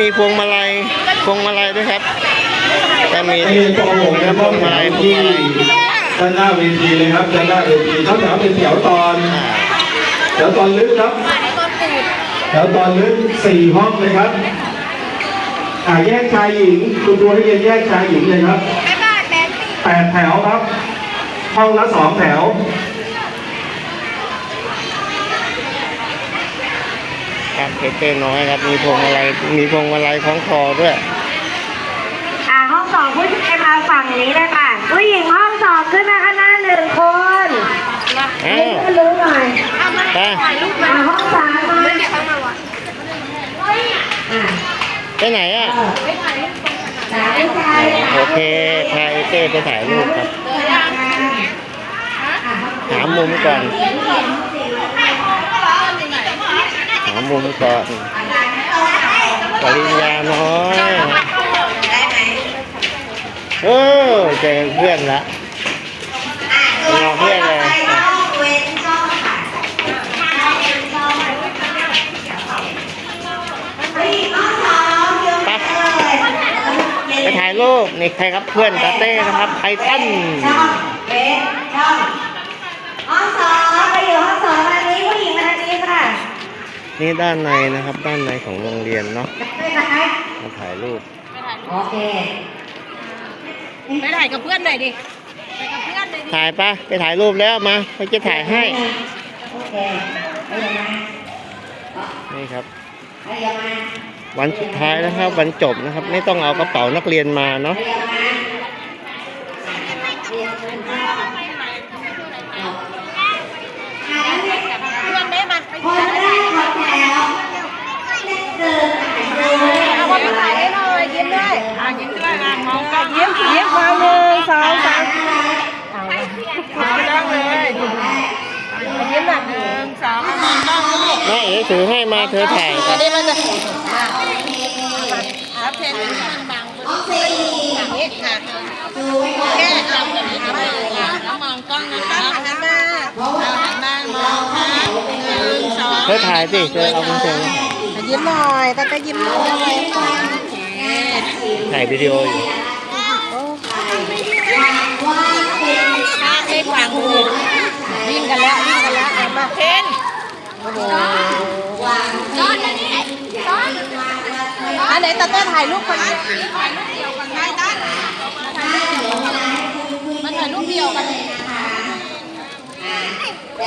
มีพวงมาลัยพวงมาลัยด้วยครับก็มีนักเรียนป .6 นะพต้วองงแถมาลัยวพวงที่มาลัยด้านหน้าเวทีเลยครับด้านหน้าเวทีต้องแถวเป็นแถวตอนอ่าแถวตอนลึกครับแถวตอนลึกสี่ห้องเลยครับอ่าแยกชายหญิงคุณครูให้เรียนแยกชายหญิงเลยครับแปดแถวครับ ห้องละสองแถว ครับเต้น้อยครับ มีพวงมาลัยมีพวงมาลัยของคอด้วยอ่าห้องสองผู้ชายมาฝั่งนี้เลยค่ะผู้หญิงห้องสองขึ้นมาข้างหน้าหนึ่งคนอ้าให้วรู้หน่อยไปอ่าห้องสามมาอ่าไปไหนอะสามผู้ชายค่ะโอเคพาเต้ไปถ่ายรูปครับหามุมก่อนหา มุมก่อนปริญญาน้อยเออเจอเพื่อนละรอเพื่อนเลยไปไปถ่ายรูปนี่ใครครับเพื่อนตาเต้นะครับไททันช่องเบสช่องห้องสองไปอยู่ห้องสองอันนี้ผู้หญิงมาทางนี้ค่ะ นี่ด้านในนะครับด้านในของโรงเรียนเนาะด้วยนะคะมาถ่ายรูปโอเคไปถ่ายกับเพื่อนหน่อยดิไปกับเพื่อนหน่อยดิถ่ายปะไปถ่ายรูปแล้วมาเขาจะถ่ายให้โอเคไปยังไงนี่ครับไปยังไงวันสุดท้ายนะครับวันจบนะครับ ไม่ต้องเอากระเป๋านักเรียนมาเนาะ ไปยังไง เพื่อนได้มาไป คนแรกของแถวเดินเดิน เอามา ถ่ายให้หน่อยยิ้มด้วยอะยิ้มด้วยอะมองกล้องยิ้มยิ้มมาหนึ่งสองสามเอาเลยมองกล้องเลยยิ้มหน่อยหนึ่งสองมองกล้องลูกแม่เอ๋ถือให้มาเธอถ่ายเดี๋ยวมันจะรับเพนบางบนอย่างนี้ค่ะแก้ทำแบบนี้ทำแล้วมองกล้องนะคะหันมาหันมามองค่ะหนึ่งสองเธอถ่ายสิเธอเอาคุณเธอมา ยิ้มหน่อยตาก็ยิ้มหน่อยถ่ายวิดีโออยู่ถ้าให้ฟังวิ่งกันแล้ววิ่งกันแล้วเอามาเพนโอ้โหอันไหนตาเต้ถ่ายรูปคนเดียวถ่ายรูปเดียวกันได้ด้านมาถ่ายรูปเดียวกัน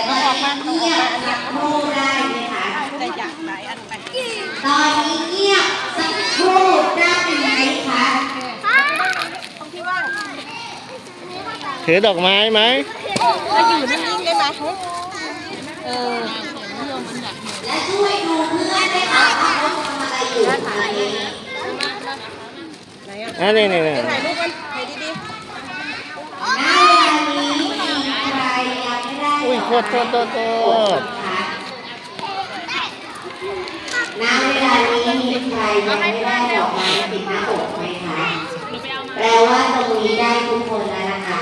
มาออกมาออกมาอันเนี้ยแต่อยากไหนอันไป ตอนนี้เงียบสักครู่ได้ไหมคะตรงที่ว่างถือดอกไม้ไหมจะอยู่นิ่งๆได้ไหมเออและช่วยดูเพื่อนด้วยค่ะว่าเขาทำอะไรอยู่ตอนนี้ไหนอะอะนี่นี่นี่ถ่ายรูปกันถ่ายดีณเวลานี้มีใครยังไม่ได้อุ้ยโทษโทษโทษโทษ ณเว ลานี้มีใครยังไม่ได้ดอกไม้ติดหน้าอกไหมคะ แปลว่าตรงนี้ได้ทุกคนแล้วนะคะ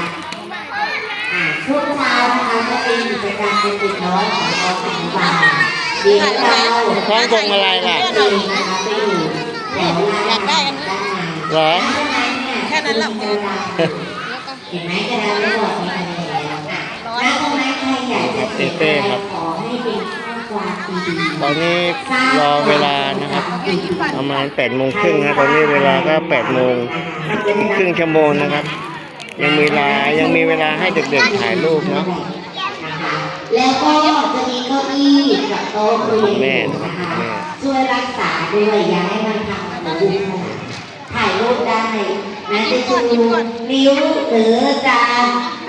อ่าช่วงเช้านะคะจะเป็นกิจกรรมเป็นติดน้อยของกองอนุบาลเดี๋ยวเราคล้องพวงมาลัยล่ะเองนะคะไปอยู่แถวหน้าด้านในเหรอๆแค่นั้นแหละพอเห็นไหมกระดาษไม่บอกมีอะไรแล้วอะแล้วตรงนั้นใครอยากจะเขียนอะไรขอให้เป็นข้อความดีๆ ตอนนี้รอเวลานะครับประมาณแปดโมงครึ่งนะตอนนี้เวลาก็แปดโมงครึ่งชั่วโมงนะครับ ยังมีเวลายังมีเวลาให้เด็กๆถ่ายรูปเนาะแล้วก็จะมีเก้าอี้กับโต๊ะคุยแม่นะนะคะช่วยรักษาด้วยอย่าให้มันทำให้บุกขนาดถ่ายรูปได้นะจะชูนิ้วหรือจะ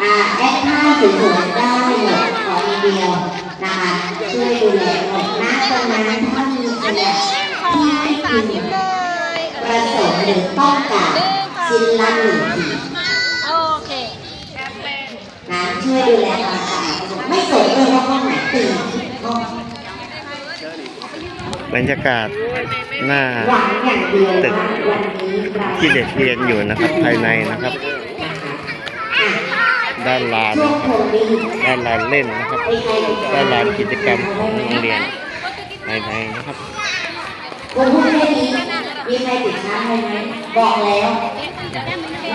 อ่าแอคท่าสวยๆได้หมดขออีกเดียว นะคะช่วยดูแลหน่อยนะตรงนั้นถ้ามีอะที่สาคุณธิตเลยประสงค์หรือต้องการชิ้นละหนึ่งทีโอเคนะช่วยดูแลความสะอาดไม่สนเลยว่าห้องไหนตื่นห้องบรรยากาศหน้าตึกที่เด็กเรียนอยู่นะครับภายในนะครับ ด้านลานนะครับด้านลานเล่นนะครับ ด้านลานกิจกรรมของโรงเรียนภายในนะครับคนพูดไม่ดีมีใครติดค้างไหมบอกแล้ว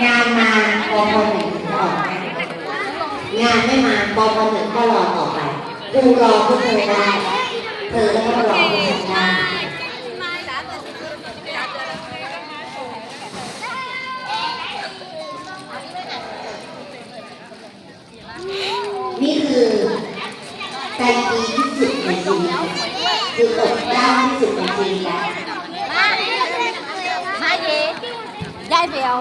งานมาปปหนึ่งจะออกไงานไม่มาปปหนึ่งก็รอต่อไปกูรอพวกเธอได้เธอก็ต้องรอพวกฉันได้นี่คือใจดีที่สุดในชีวิตคืออดกลั้นที่ สุดในชีวิตแล้ว Hai gì? Dai biểu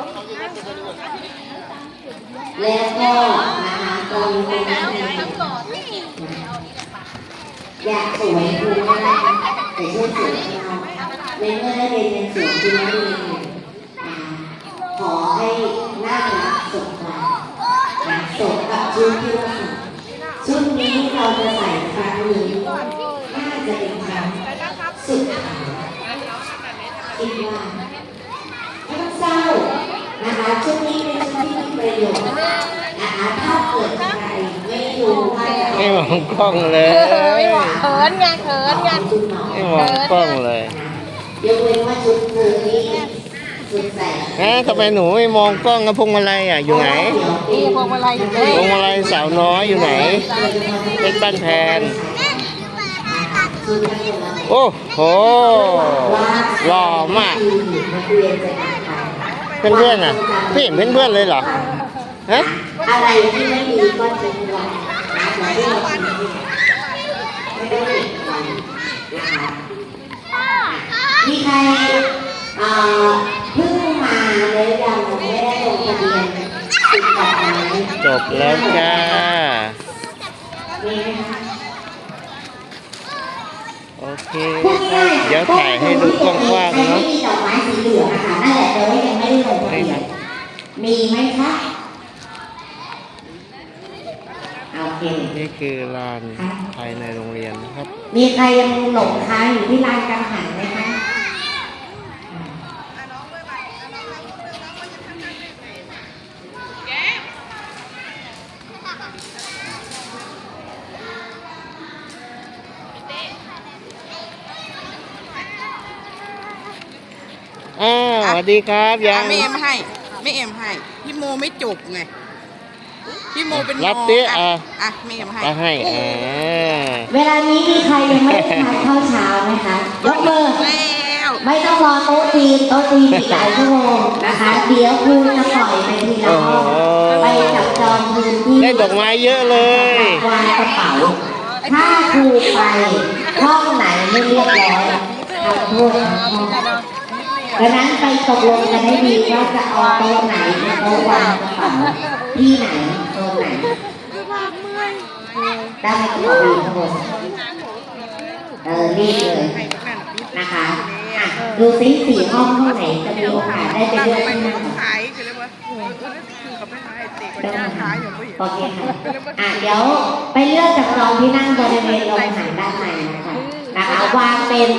แล้วก็นะคะตอนนี้นอยากสวยคุณก็ได้แต่ช่วยสวยเราในเมื่อได้เรียนเป็นสวยคุณแล้วเรียนเนี่ยอ่าขอให้หน่าสดใสนะสดกับชุดที่เราชุดนี้เราจะใส่ครั้งนี้น่าจะเป็นครั้ง คิดว่าไม่ต้องเศร้านะคะชุดนี้เป็นชุดที่มีประโยชน์นะคะถ้าเกิดใครไม่รู้ว่าจะไม่มองกล้องเลย Khớn nha, khớn nha ไม่มองกล้องเลยยกเว้นว่าชุดเธอนี้สุดแสนฮะทำไมหนูไม่มองกล้องกับพวงมาลัยอะอยู่ไหน Đi vô qua lại พวงมาลัยสาวน้อยอยู่ไหนเป็นบ้านแพน โอ้โหหล่อมาก เพื่อนๆอะพี่เห็นเพื่อนๆเลยเหรอฮะอะไรที่ไม่ดีก็ทิ้งไว้นะมีมีใครเพิ่งมาแล้วยังไม่ได้ลงทะเบียนติดต่อไหมจบแล้วจ้ามีไหมคะ เคครับเดี๋ยวถ่ายให้ดูกว้างๆไม่เนาะมีดอกไม้สีเหลืองนะคะนั่นแหละแต่ว่ายังไม่ได้ลงทะเบียนมีไหมคะโอเคนี่คือลานภายในโรงเรียนนะครับ มีใครยังหลงค้างอยู่ที่ลานกังหันไหม วสวัสดีครับยังไม่เอ็มให้ไม่เอ็มให้พี่โมไม่จบไงพี่โมเป็นรับมดิอะอะอะไม่เอ็มให้มาให้อ่าเวลานี้มีใครยังไม่ได้ทานข้าวเช้าไหมคะยกมือแล้วไม่ต้องรอโต๊ะจีนโต๊ะจีนอีกหลายชั่วโมงนะคะ เดี๋ยวครูจะปล่อยไปทีละห้องไปจับจองพื้นที่ได้ดอกไม้เยอะเลยวางกระเป๋าถ้าครูไปห้องไหนไม่เรียบร้อยทำโทษทั้งห้อง ดังนั้นไปตกลงกันให้ดีว่าจะเอาโต๊ะไหนเป็นโต๊ะวางกระเป๋าที่ไหนโต๊ะไหนได้ไหมกระเป๋าดีข้างบนเออรีบเลยนะคะอะดูซิสี่ห้องห้องไหนจะมีโอกาสได้ไปเลือกที่นั่งขายคือเรียกว่าคือเขาไม่ขายเตะคนได้นี้ไหายอย่างผู้หญิงโอเคค่ะอะเดี๋ยวไปเลือกจากจองที่นั่งบริเวณโรงอาหารด้านในนะคะนะคะวางเป็น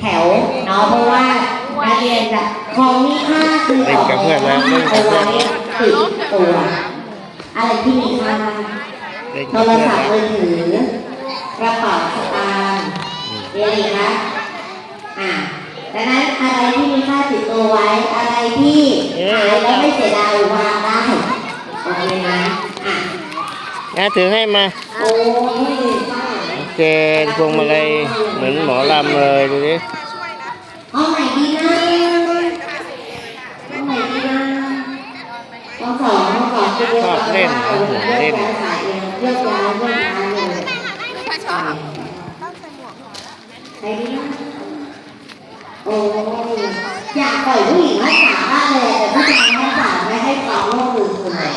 แถวเนาะเพราะว่า เรียนจะของมีค่าคือเล่นกับเพื่อนแล้วเล่นกัเอาบเพื่อนไว้ติดตัว อะไรที่มีค่าเล่นโทกับรเพื่อนศัพท์แล้วมือถือกระเป๋าสตางค์เรียนอีกนะอะดังนั้นอะไรที่มีค่าติดตัวไว้อะไรที่หายแล้วไม่เสียดายวางได้โอเคนะอะนะถือให้มาโอ้ยโอเคพวงมาลัยเหมือนหมอลำเลยดูดิ เอาใหม่ดีนะเอาใหม่ดีนะเอาสองเอาสองจะเล่นชอบเล่นครับผมเล่น เลือกย้ายเลือกย้ายเลยถ้าชอบใหม่ดีนะโอ้ยอยากปล่อยผู้หญิงให้สามารถเลยแต่ผู้ชายให้สามไม่ให้ความร่วมมือเลย